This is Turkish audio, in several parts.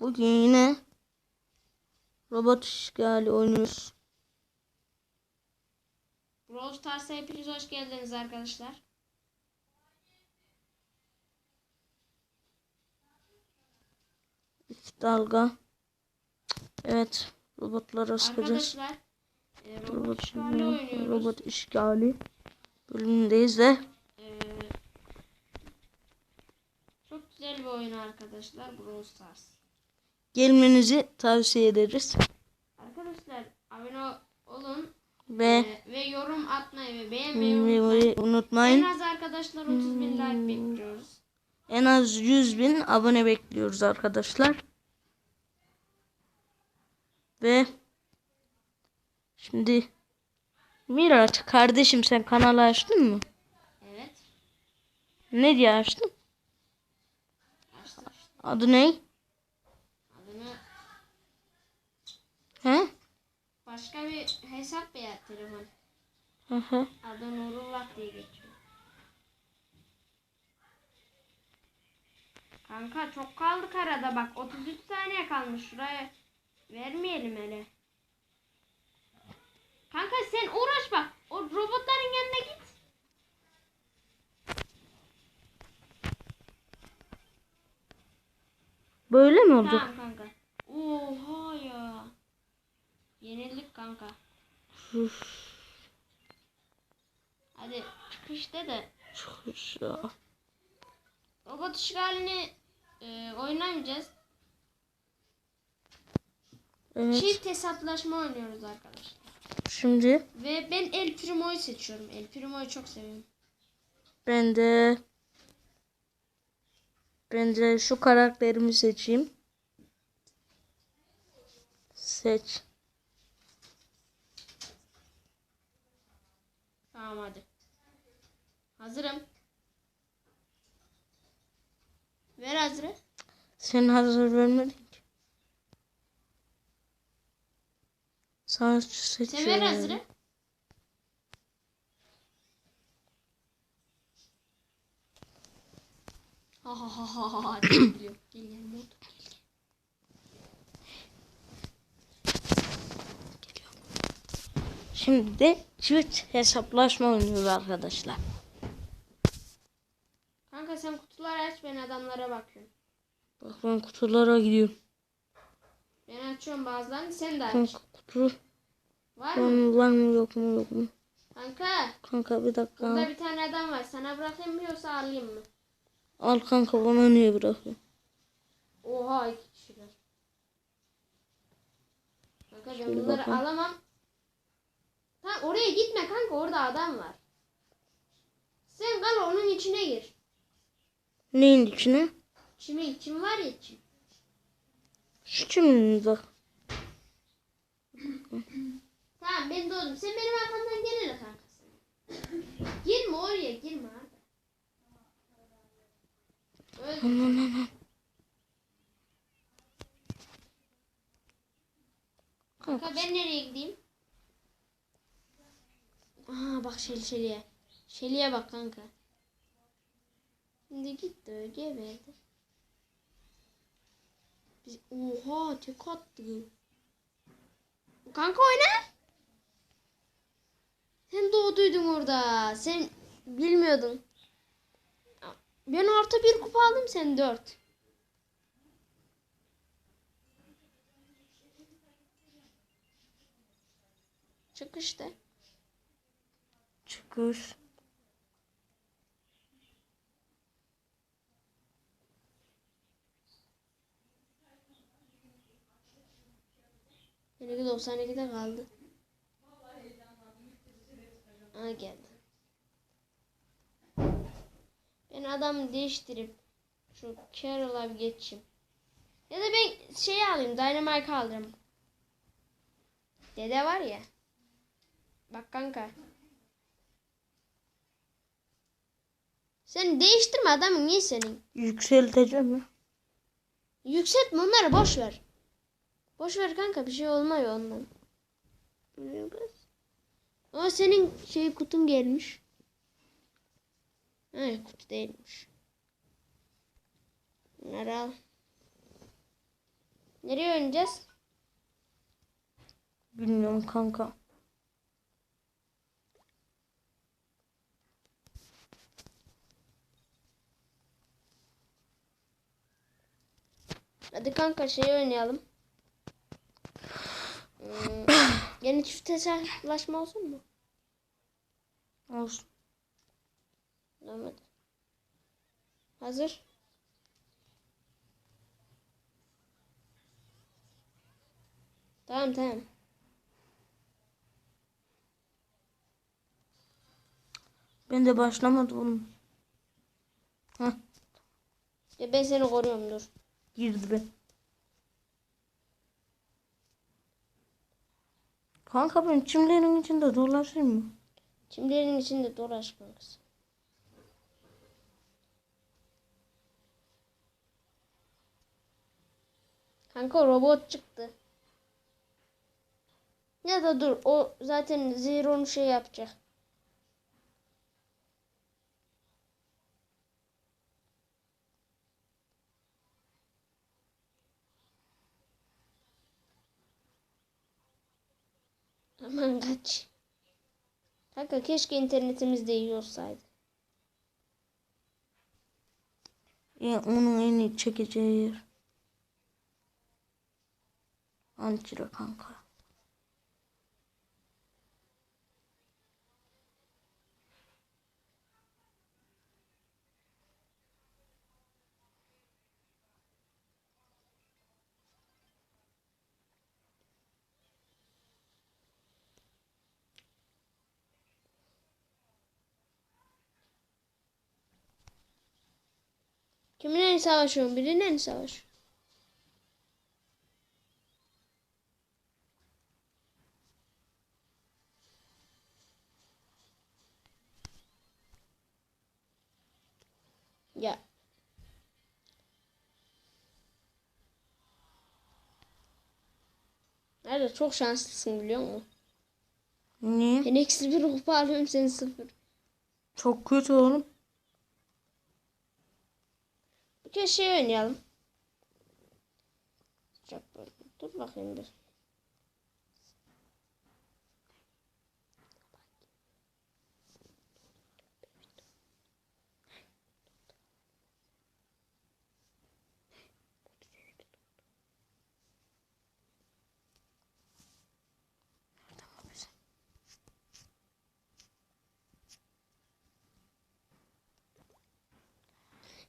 Bugün yine robot işgali oynuyoruz. Brawl Stars'a hepiniz hoş geldiniz arkadaşlar. İki dalga. Evet. Robotlara sıkacağız. Arkadaşlar e, robot Robot, işgali oynuyoruz. robot işgali bölümündeyiz de E, çok güzel bir oyun arkadaşlar Brawl Stars. Gelmenizi tavsiye ederiz. Arkadaşlar abone ol- olun Ve e, ve yorum atmayı ve beğenmeyi unutmayın. unutmayın. En az arkadaşlar 30 bin like bekliyoruz. En az 100 bin abone bekliyoruz arkadaşlar. Ve şimdi Miraç kardeşim sen kanalı açtın mı? Evet. Ne diye açtın? Açtım. Adı ne? He? başka bir hesap veya telefon. Hı hı. Adı Nurullah diye geçiyor. Kanka çok kaldık arada bak 33 saniye kalmış şuraya vermeyelim hele. Kanka sen uğraş bak o robotların yanına git. Böyle mi oldu? Tamam kanka. Oha ya. Yenildik kanka. Üf, Hadi çıkışta da çıkış ya. robot işgalini e, oynamayacağız. Evet. Çift hesaplaşma oynuyoruz arkadaşlar. Şimdi Ve ben El Primo'yu seçiyorum. El Primo'yu çok seviyorum. ben de ben de şu karakterimi seçeyim. Seç. Tamam hadi. Hazırım. Ver hazırı. Sen hazır vermedin ki. Savaşçı Sen ver hazırı. Ha ha ha ha ha. Gel gel mod. Şimdi de çift hesaplaşma oynuyoruz arkadaşlar. Sen kutuları aç ben adamlara bakıyorum. Bak ben kutulara gidiyorum. Ben açıyorum bazılarını sen de aç. Kanka kutu Var mı var mı yok mu yok mu? Kanka Kanka bir dakika. burada bir tane adam var. Sana bırakayım mı yoksa alayım mı? Al kanka bana niye bırakıyorsun? Oha iki kişiler. Kanka ben Şöyle bunları bakalım. alamam. Tamam oraya gitme kanka orada adam var. Sen kal onun içine gir. Neyin içine? Çimin çim var ya çim. Şu kimin bak. Tamam ben doğdum. Sen benim arkamdan gel hele kanka girme oraya girme abi. Öldüm. Kanka ben nereye gideyim? Aa bak Şel Şeli'ye. Şeli'ye bak kanka. Şimdi gitti geberdi. Biz, oha tek attı. Kanka oyna. Sen doğduydun orada. Sen bilmiyordun. Ben artı bir kupa aldım sen dört. Çık işte. Çıkış. Benimki 92'de kaldı. Aa geldi. Ben adamı değiştirip şu Carol'a bir geçeyim. Ya da ben şey alayım, Dynamite alırım. Dede var ya. Bak kanka. Sen değiştirme adamı niye senin? Yükselteceğim mi? Yükseltme onları boş ver. Boş ver kanka bir şey olmuyor ondan. Ama senin şey kutun gelmiş. Hayır kutu değilmiş. Bunları al. Nereye oynayacağız? Bilmiyorum kanka. Hadi kanka şey oynayalım. Hmm, yeni çift hesaplaşma olsun mu? Olsun. Hadi. Hazır. Tamam tamam. Ben de başlamadı oğlum. Heh, Ya ben seni koruyorum dur. girdi be. Kanka ben çimlerin içinde dolaşayım mı? Çimlerin içinde dolaş kankası. Kanka robot çıktı. Ya da dur o zaten Zero'nun şey yapacak. Aman kaç. Kanka keşke internetimiz de iyi olsaydı. Ya onun en iyi çekeceği yer. Ançira kanka. Kiminle savaşıyorum? Biriyle mi savaşıyorum? Ya. Nerede çok şanslısın biliyor musun? Niye? Ben eksi bir ruh alıyorum sen sıfır. Çok kötü oğlum. Bir şey oynayalım. Dur bakayım bir.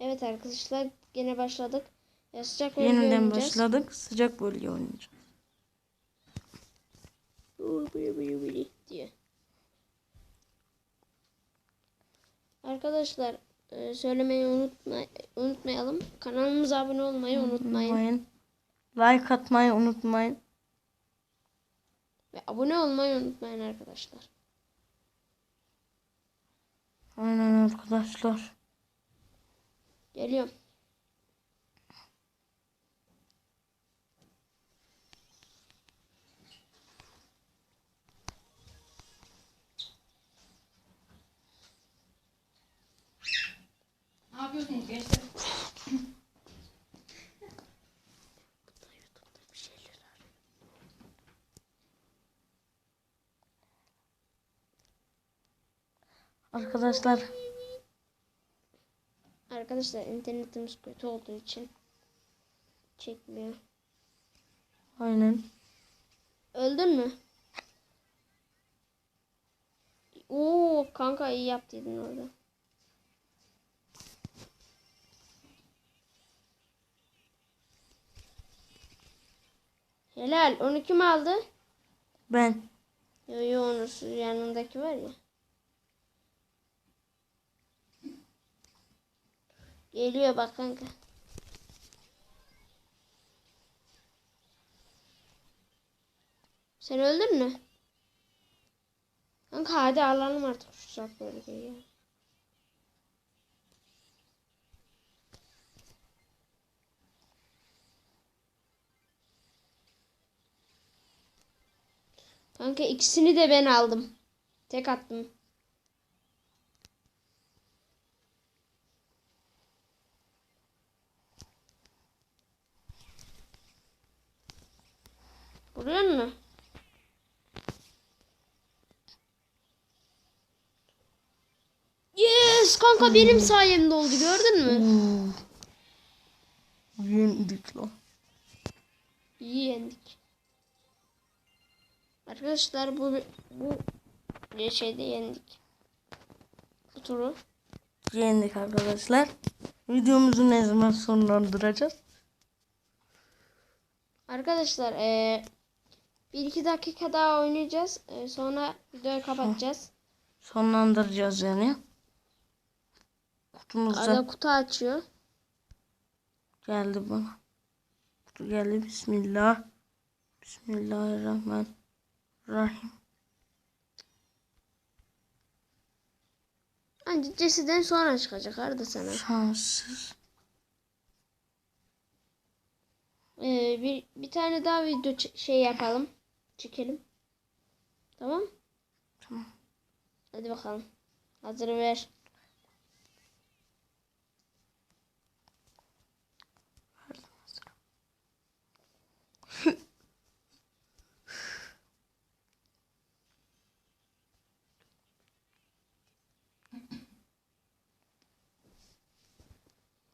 Evet arkadaşlar gene başladık. Ya sıcak bölge Yeniden başladık. Sıcak bölge oynayacağız. Diye. Arkadaşlar e, söylemeyi unutma, unutmayalım. Kanalımıza abone olmayı unutmayın. Unutmayın. Like atmayı unutmayın. Ve abone olmayı unutmayın arkadaşlar. Aynen arkadaşlar. Geliyorum. Ne yapıyorsunuz gençler? Arkadaşlar Arkadaşlar internetimiz kötü olduğu için çekmiyor. aynen. Öldün mü? Oo kanka iyi yaptıydın orada. Helal. Onu kim aldı? Ben. Yo yo onu şu yanındaki var ya. Geliyor bak kanka. Sen öldün mü? Kanka hadi alalım artık şu sap bölgeyi. Kanka ikisini de ben aldım. Tek attım. Görüyor musun? Yes kanka benim sayemde oldu gördün mü? Yendik lan. İyi yendik. Arkadaşlar bu bu şeyde yendik. Bu turu. Yendik arkadaşlar. Videomuzu ne zaman sonlandıracağız? Arkadaşlar eee bir iki dakika daha oynayacağız. Eee, sonra videoyu kapatacağız. Sonlandıracağız yani. Kutumuzda Arada kutu açıyor. geldi bana. Kutu geldi. Bismillah. Bismillahirrahmanirrahim. Ancak Jesse'den sonra çıkacak arada sana. Şanssız. Ee, bir, bir tane daha video şey yapalım. Çekelim. Tamam. Tamam. Hadi bakalım. Hazır ver.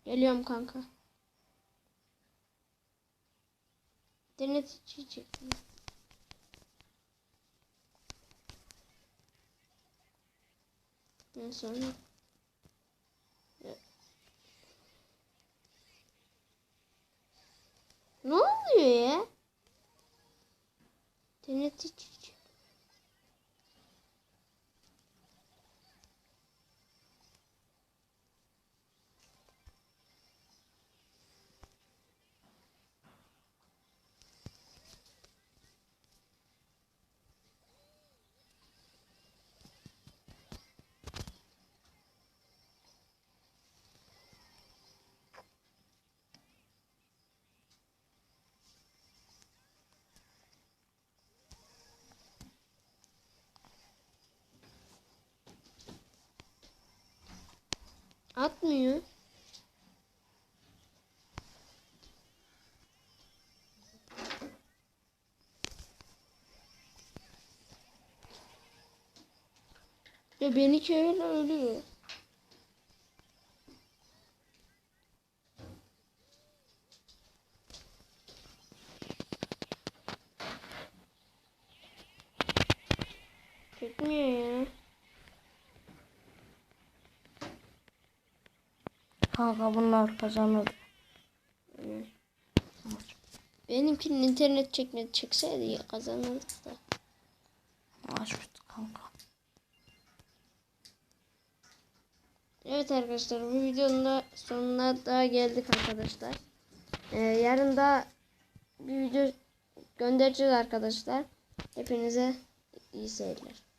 Geliyorum kanka. İnternet içi çektim. En sonra Ya. Ne oluyor ya? İnternet içi çektim. Atmıyor. Ya benimki öyle ölüyor. Çekmiyor ya. Kanka bunlar kazanır. Benimkinin internet çekmedi çekseydi ya kazanırdık da. Açmıştık kanka. Evet arkadaşlar bu videonun da sonuna da geldik arkadaşlar. Ee, yarın da bir video göndereceğiz arkadaşlar. Hepinize iyi seyirler.